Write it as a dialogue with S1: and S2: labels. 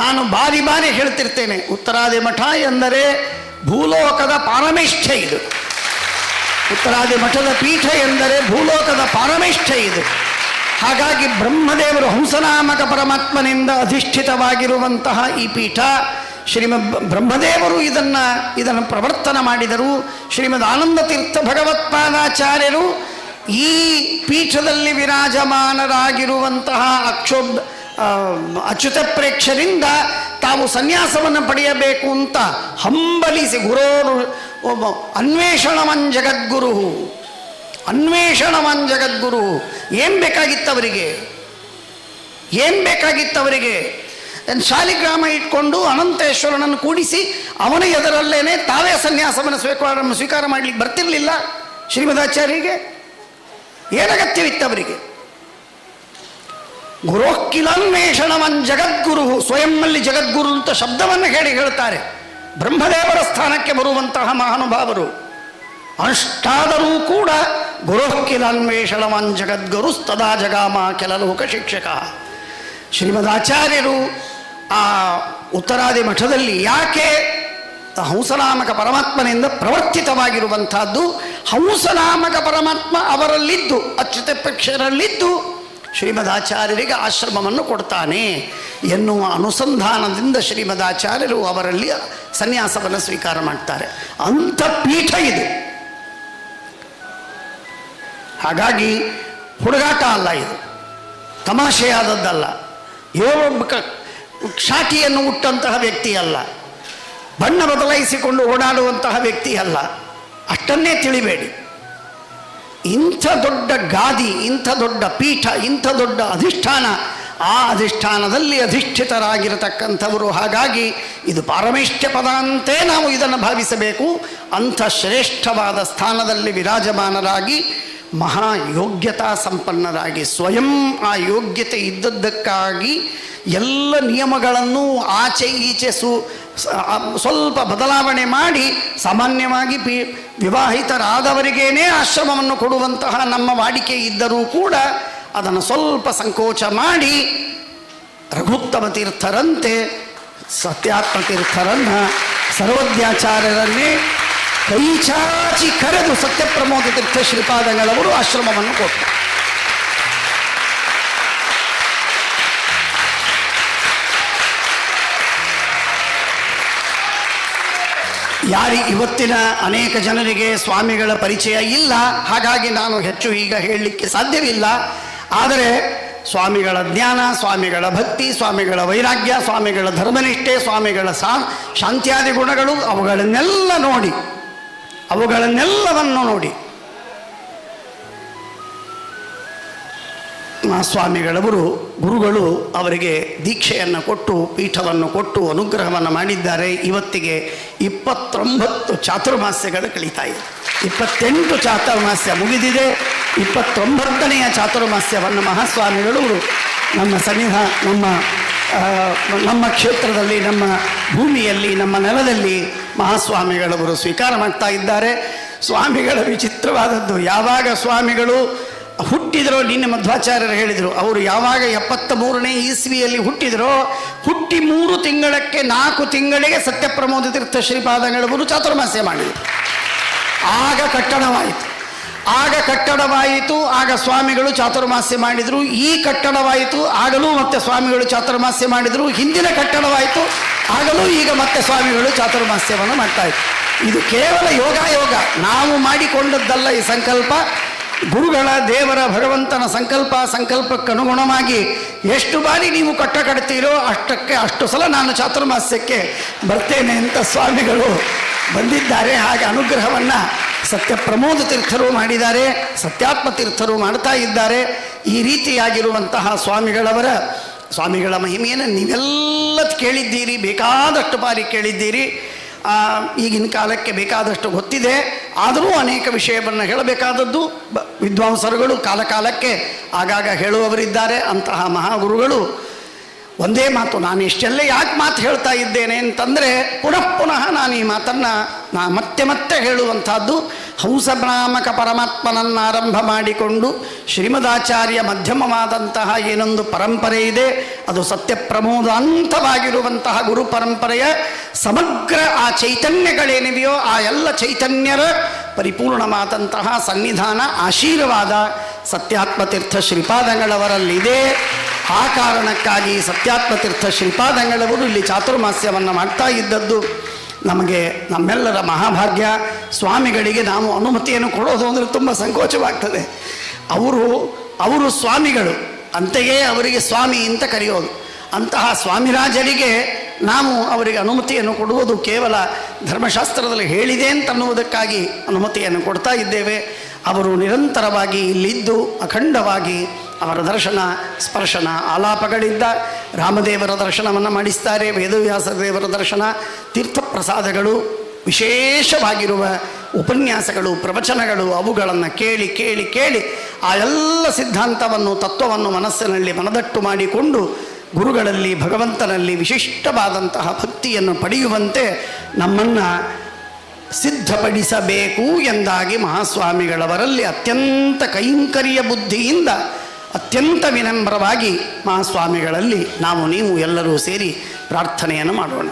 S1: ನಾನು ಬಾರಿ ಬಾರಿ ಹೇಳ್ತಿರ್ತೇನೆ ಉತ್ತರಾದಿ ಮಠ ಎಂದರೆ ಭೂಲೋಕದ ಪಾರಮೇಷ್ಠೆ ಇದು. ಉತ್ತರಾದಿ ಮಠದ ಪೀಠ ಎಂದರೆ ಭೂಲೋಕದ ಪಾರಮೇಷ್ಠೆ ಇದು. ಹಾಗಾಗಿ ಬ್ರಹ್ಮದೇವರು ಹಂಸನಾಮಕ ಪರಮಾತ್ಮನಿಂದ ಅಧಿಷ್ಠಿತವಾಗಿರುವಂತಹ ಈ ಪೀಠ ಶ್ರೀಮದ್ ಬ್ರಹ್ಮದೇವರು ಇದನ್ನ ಇದನ್ನು ಪ್ರವರ್ತನ ಮಾಡಿದರು. ಶ್ರೀಮದ್ ಆನಂದ ತೀರ್ಥ ಭಗವತ್ಪಾದಾಚಾರ್ಯರು ಈ ಪೀಠದಲ್ಲಿ ವಿರಾಜಮಾನರಾಗಿರುವಂತಹ ಅಕ್ಷೋಭ್ ಆ, ಅಚ್ಯುತ ಪ್ರೇಕ್ಷರಿಂದ ತಾವು ಸನ್ಯಾಸವನ್ನು ಪಡೆಯಬೇಕು ಅಂತ ಹಂಬಲಿಸಿ ಗುರೋರು ಅನ್ವೇಷಣವನ್ ಜಗದ್ಗುರು. ಅನ್ವೇಷಣವನ್ ಜಗದ್ಗುರು. ಏನು ಬೇಕಾಗಿತ್ತು ಅವರಿಗೆ ಏನು ಬೇಕಾಗಿತ್ತು ಅವರಿಗೆ ಏನ್ ಶಾಲಿಗ್ರಾಮ ಇಟ್ಕೊಂಡು ಅನಂತೇಶ್ವರನನ್ನು ಕೂಡಿಸಿ ಅವನ ಎದರಲ್ಲೇನೆ ತಾವೇ ಸನ್ಯಾಸವನ್ನು ಸ್ವೀಕಾರ ಸ್ವೀಕಾರ ಮಾಡಲಿಕ್ಕೆ ಬರ್ತಿರಲಿಲ್ಲ ಶ್ರೀಮದಾಚಾರ್ಯರಿಗೆ ಏನಗತ್ಯವಿತ್ತು ಅವರಿಗೆ ಗುರೋಕ್ಕಿಲನ್ವೇಷಣವನ್ ಜಗದ್ಗುರು, ಸ್ವಯಂನಲ್ಲಿ ಜಗದ್ಗುರು ಅಂತ ಶಬ್ದವನ್ನು ಹೇಳಿ ಹೇಳ್ತಾರೆ. ಬ್ರಹ್ಮದೇವರ ಸ್ಥಾನಕ್ಕೆ ಬರುವಂತಹ ಮಹಾನುಭಾವರು. ಅಷ್ಟಾದರೂ ಕೂಡ ಗುರೋಕ್ಕಿಲನ್ವೇಷಣವನ್ ಜಗದ್ಗುರು ಸ್ತದಾ ಜಗಾಮ ಕೆಲ ಲೋಕ ಶಿಕ್ಷಕ. ಶ್ರೀಮದಾಚಾರ್ಯರು ಆ ಉತ್ತರಾದಿ ಮಠದಲ್ಲಿ ಯಾಕೆ ಹಂಸನಾಮಕ ಪರಮಾತ್ಮನಿಂದ ಪ್ರವರ್ತಿತವಾಗಿರುವಂತಹದ್ದು ಹಂಸನಾಮಕ ಪರಮಾತ್ಮ ಅವರಲ್ಲಿದ್ದು, ಅಚ್ಯುತ ಪಕ್ಷರಲ್ಲಿದ್ದು ಶ್ರೀಮದಾಚಾರ್ಯರಿಗೆ ಆಶ್ರಮವನ್ನು ಕೊಡ್ತಾನೆ ಎನ್ನುವ ಅನುಸಂಧಾನದಿಂದ ಶ್ರೀಮದಾಚಾರ್ಯರು ಅವರಲ್ಲಿ ಸನ್ಯಾಸವನ್ನು ಸ್ವೀಕಾರ ಮಾಡ್ತಾರೆ. ಅಂಥ ಪೀಠ ಇದು. ಹಾಗಾಗಿ ಹುಡುಗಾಟ ಅಲ್ಲ ಇದು. ತಮಾಷೆಯಾದದ್ದಲ್ಲ. ಒಬ್ಬ ಕ್ಷಾಕಿಯನ್ನು ಹುಟ್ಟಂತಹ ವ್ಯಕ್ತಿ ಅಲ್ಲ. ಬಣ್ಣ ಬದಲಾಯಿಸಿಕೊಂಡು ಓಡಾಡುವಂತಹ ವ್ಯಕ್ತಿ ಅಲ್ಲ. ಅಷ್ಟನ್ನೇ ತಿಳಿಬೇಡಿ. ಇಂಥ ದೊಡ್ಡ ಗಾದಿ, ಇಂಥ ದೊಡ್ಡ ಪೀಠ, ಇಂಥ ದೊಡ್ಡ ಅಧಿಷ್ಠಾನ, ಆ ಅಧಿಷ್ಠಾನದಲ್ಲಿ ಅಧಿಷ್ಠಿತರಾಗಿರತಕ್ಕಂಥವರು. ಹಾಗಾಗಿ ಇದು ಪಾರಮೇಷ್ಠ್ಯ ಪದ ಅಂತೇ ನಾವು ಇದನ್ನು ಭಾವಿಸಬೇಕು. ಅಂಥ ಶ್ರೇಷ್ಠವಾದ ಸ್ಥಾನದಲ್ಲಿ ವಿರಾಜಮಾನರಾಗಿ ಮಹಾ ಯೋಗ್ಯತಾ ಸಂಪನ್ನರಾಗಿ, ಸ್ವಯಂ ಆ ಯೋಗ್ಯತೆ ಇದ್ದದ್ದಕ್ಕಾಗಿ ಎಲ್ಲ ನಿಯಮಗಳನ್ನು ಆಚೆ ಈಚೆ ಸು ಸ್ವಲ್ಪ ಬದಲಾವಣೆ ಮಾಡಿ ಸಾಮಾನ್ಯವಾಗಿ ಪಿ, ವಿವಾಹಿತರಾದವರಿಗೇನೇ ಆಶ್ರಮವನ್ನು ಕೊಡುವಂತಹ ನಮ್ಮ ವಾಡಿಕೆ ಇದ್ದರೂ ಕೂಡ ಅದನ್ನು ಸ್ವಲ್ಪ ಸಂಕೋಚ ಮಾಡಿ ರಘುತ್ತಮ ತೀರ್ಥರಂತೆ ಸತ್ಯಾತ್ಮ ತೀರ್ಥರನ್ನು ಸರ್ವಜ್ಞಾಚಾರ್ಯರನ್ನೇ ಕೈ ಚಾಚಿ ಕರೆದು ಸತ್ಯಪ್ರಮೋದ ತೀರ್ಥ ಶ್ರೀಪಾದಗಳವರು ಆಶ್ರಮವನ್ನು ಕೊಟ್ಟರು. ಯಾರಿ ಇವತ್ತಿನ ಅನೇಕ ಜನರಿಗೆ ಸ್ವಾಮಿಗಳ ಪರಿಚಯ ಇಲ್ಲ, ಹಾಗಾಗಿ ನಾನು ಹೆಚ್ಚು ಈಗ ಹೇಳಲಿಕ್ಕೆ ಸಾಧ್ಯವಿಲ್ಲ. ಆದರೆ ಸ್ವಾಮಿಗಳ ಜ್ಞಾನ, ಸ್ವಾಮಿಗಳ ಭಕ್ತಿ, ಸ್ವಾಮಿಗಳ ವೈರಾಗ್ಯ, ಸ್ವಾಮಿಗಳ ಧರ್ಮನಿಷ್ಠೆ, ಸ್ವಾಮಿಗಳ ಸಾ, ಶಾಂತ್ಯಾದಿ ಗುಣಗಳು ಅವುಗಳನ್ನೆಲ್ಲ ನೋಡಿ ಅವುಗಳನ್ನೆಲ್ಲವನ್ನು ನೋಡಿ. ಸ್ವಾಮಿಗಳವರು, ಗುರುಗಳು ಅವರಿಗೆ ದೀಕ್ಷೆಯನ್ನು ಕೊಟ್ಟು, ಪೀಠವನ್ನು ಕೊಟ್ಟು, ಅನುಗ್ರಹವನ್ನು ಮಾಡಿದ್ದಾರೆ. ಇವತ್ತಿಗೆ ಇಪ್ಪತ್ತೊಂಬತ್ತು ಚಾತುರ್ಮಾಸ್ಯಗಳು ಕಳೀತಾ ಇದೆ. ಇಪ್ಪತ್ತೆಂಟು ಚಾತುರ್ಮಾಸ್ಯ ಮುಗಿದಿದೆ. ಇಪ್ಪತ್ತೊಂಬತ್ತನೆಯ ಚಾತುರ್ಮಾಸ್ಯವನ್ನು ಮಹಾಸ್ವಾಮಿಗಳವರು ನಮ್ಮ ಸನಿಹ ನಮ್ಮ ನಮ್ಮ ಕ್ಷೇತ್ರದಲ್ಲಿ, ನಮ್ಮ ಭೂಮಿಯಲ್ಲಿ, ನಮ್ಮ ನೆಲದಲ್ಲಿ ಮಹಾಸ್ವಾಮಿಗಳವರು ಸ್ವೀಕಾರ ಮಾಡ್ತಾ ಇದ್ದಾರೆ. ಸ್ವಾಮಿಗಳ ವಿಚಿತ್ರವಾದದ್ದು, ಯಾವಾಗ ಸ್ವಾಮಿಗಳು ಹುಟ್ಟಿದರೋ, ನಿನ್ನೆ ಮಧ್ವಾಚಾರ್ಯರು ಹೇಳಿದರು, ಅವರು ಯಾವಾಗ ಎಪ್ಪತ್ತ ಮೂರನೇ ಇಸ್ವಿಯಲ್ಲಿ ಹುಟ್ಟಿದರೋ, ಹುಟ್ಟಿ ಮೂರು ತಿಂಗಳಕ್ಕೆ ನಾಲ್ಕು ತಿಂಗಳಿಗೆ ಸತ್ಯಪ್ರಮೋದ ತೀರ್ಥ ಶ್ರೀಪಾದಗಳವರು ಚಾತುರ್ಮಾಸ್ಯ ಮಾಡಿದರು. ಆಗ ಕಟ್ಟಡವಾಯಿತು. ಆಗ ಕಟ್ಟಡವಾಯಿತು, ಆಗ ಸ್ವಾಮಿಗಳು ಚಾತುರ್ಮಾಸ್ಯ ಮಾಡಿದರು. ಈ ಕಟ್ಟಡವಾಯಿತು, ಆಗಲೂ ಮತ್ತೆ ಸ್ವಾಮಿಗಳು ಚಾತುರ್ಮಾಸ್ಯ ಮಾಡಿದರು. ಹಿಂದಿನ ಕಟ್ಟಡವಾಯಿತು, ಆಗಲೂ ಈಗ ಮತ್ತೆ ಸ್ವಾಮಿಗಳು ಚಾತುರ್ಮಾಸ್ಯವನ್ನು ಮಾಡ್ತಾ ಇದ್ರು. ಇದು ಕೇವಲ ಯೋಗಾಯೋಗ. ನಾವು ಮಾಡಿಕೊಂಡದ್ದಲ್ಲ ಈ ಸಂಕಲ್ಪ. ಗುರುಗಳ, ದೇವರ, ಭಗವಂತನ ಸಂಕಲ್ಪ ಸಂಕಲ್ಪಕ್ಕೆ ಅನುಗುಣವಾಗಿ ಎಷ್ಟು ಬಾರಿ ನೀವು ಕಟ್ಟ ಕಟ್ತೀರೋ ಅಷ್ಟಕ್ಕೆ ಅಷ್ಟು ಸಲ ನಾನು ಚಾತುರ್ಮಾಸ್ಯಕ್ಕೆ ಬರ್ತೇನೆ ಅಂತ ಸ್ವಾಮಿಗಳು ಬಂದಿದ್ದಾರೆ. ಹಾಗೆ ಅನುಗ್ರಹವನ್ನು ಸತ್ಯ ಪ್ರಮೋದ ತೀರ್ಥರು ಮಾಡಿದ್ದಾರೆ, ಸತ್ಯಾತ್ಮ ತೀರ್ಥರು ಮಾಡ್ತಾ ಇದ್ದಾರೆ. ಈ ರೀತಿಯಾಗಿರುವಂತಹ ಸ್ವಾಮಿಗಳವರ, ಸ್ವಾಮಿಗಳ ಮಹಿಮೆಯನ್ನು ನೀವೆಲ್ಲ ಕೇಳಿದ್ದೀರಿ, ಬೇಕಾದಷ್ಟು ಬಾರಿ ಕೇಳಿದ್ದೀರಿ. ಈಗಿನ ಕಾಲಕ್ಕೆ ಬೇಕಾದಷ್ಟು ಗೊತ್ತಿದೆ. ಆದರೂ ಅನೇಕ ವಿಷಯವನ್ನು ಹೇಳಬೇಕಾದದ್ದು ವಿದ್ವಾಂಸರುಗಳು ಕಾಲಕಾಲಕ್ಕೆ ಆಗಾಗ ಹೇಳುವವರಿದ್ದಾರೆ, ಅಂತಹ ಮಹಾಗುರುಗಳು. ಒಂದೇ ಮಾತು, ನಾನು ಇಷ್ಟೆಲ್ಲ ಯಾಕೆ ಮಾತು ಹೇಳ್ತಾ ಇದ್ದೇನೆ ಅಂತಂದರೆ, ಪುನಃ ಪುನಃ ನಾನು ಈ ಮಾತನ್ನು ನಾ ಮತ್ತೆ ಮತ್ತೆ ಹೇಳುವಂಥದ್ದು. ಹಂಸನಾಮಕ ಪರಮಾತ್ಮನನ್ನು ಆರಂಭ ಮಾಡಿಕೊಂಡು ಶ್ರೀಮದಾಚಾರ್ಯ ಮಧ್ಯಮವಾದಂತಹ ಏನೊಂದು ಪರಂಪರೆ ಇದೆ, ಅದು ಸತ್ಯ ಪ್ರಮೋದಾಂತವಾಗಿರುವಂತಹ ಗುರು ಪರಂಪರೆಯ ಸಮಗ್ರ ಆ ಚೈತನ್ಯಗಳೇನಿವೆಯೋ ಆ ಎಲ್ಲ ಚೈತನ್ಯರ ಪರಿಪೂರ್ಣವಾದಂತಹ ಸನ್ನಿಧಾನ, ಆಶೀರ್ವಾದ ಸತ್ಯಾತ್ಮತೀರ್ಥ ಶ್ರೀಪಾದಂಗಳವರಲ್ಲಿದೆ. ಆ ಕಾರಣಕ್ಕಾಗಿ ಸತ್ಯಾತ್ಮತೀರ್ಥ ಶ್ರೀಪಾದಂಗಳವರು ಇಲ್ಲಿ ಚಾತುರ್ಮಾಸ್ಯವನ್ನು ಮಾಡ್ತಾ ಇದ್ದದ್ದು. ನಮಗೆ ನಮ್ಮೆಲ್ಲರ ಮಹಾಭಾಗ್ಯ. ಸ್ವಾಮಿಗಳಿಗೆ ನಾವು ಅನುಮತಿಯನ್ನು ಕೊಡೋದು ಅಂದರೆ ತುಂಬ ಸಂಕೋಚವಾಗ್ತದೆ. ಅವರು ಅವರು ಸ್ವಾಮಿಗಳು. ಅಂತೆಯೇ ಅವರಿಗೆ ಸ್ವಾಮಿ ಅಂತ ಕರೆಯೋದು. ಅಂತಹ ಸ್ವಾಮಿರಾಜರಿಗೆ ನಾವು ಅವರಿಗೆ ಅನುಮತಿಯನ್ನು ಕೊಡುವುದು ಕೇವಲ ಧರ್ಮಶಾಸ್ತ್ರದಲ್ಲಿ ಹೇಳಿದೆ ಅಂತ ಅನ್ನುವುದಕ್ಕಾಗಿ ಅನುಮತಿಯನ್ನು ಕೊಡ್ತಾ ಇದ್ದೇವೆ. ಅವರು ನಿರಂತರವಾಗಿ ಇಲ್ಲಿದ್ದು ಅಖಂಡವಾಗಿ ಅವರ ದರ್ಶನ, ಸ್ಪರ್ಶನ, ಆಲಾಪಗಳಿಂದ ರಾಮದೇವರ ದರ್ಶನವನ್ನು ಮಾಡಿಸ್ತಾರೆ. ವೇದವ್ಯಾಸ ದೇವರ ದರ್ಶನ, ತೀರ್ಥಪ್ರಸಾದಗಳು, ವಿಶೇಷವಾಗಿರುವ ಉಪನ್ಯಾಸಗಳು, ಪ್ರವಚನಗಳು, ಅವುಗಳನ್ನು ಕೇಳಿ ಕೇಳಿ ಕೇಳಿ ಆ ಎಲ್ಲ ಸಿದ್ಧಾಂತವನ್ನು, ತತ್ವವನ್ನು ಮನಸ್ಸಿನಲ್ಲಿ ಮನದಟ್ಟು ಮಾಡಿಕೊಂಡು ಗುರುಗಳಲ್ಲಿ, ಭಗವಂತನಲ್ಲಿ ವಿಶಿಷ್ಟವಾದಂತಹ ಭಕ್ತಿಯನ್ನು ಪಡೆಯುವಂತೆ ನಮ್ಮನ್ನು ಸಿದ್ಧಪಡಿಸಬೇಕು ಎಂದಾಗಿ ಮಹಾಸ್ವಾಮಿಗಳವರಲ್ಲಿ ಅತ್ಯಂತ ಕೈಂಕರ್ಯ ಬುದ್ಧಿಯಿಂದ ಅತ್ಯಂತ ವಿನಮ್ರವಾಗಿ ಮಹಾಸ್ವಾಮಿಗಳಲ್ಲಿ ನಾವು ನೀವು ಎಲ್ಲರೂ ಸೇರಿ ಪ್ರಾರ್ಥನೆಯನ್ನು ಮಾಡೋಣ.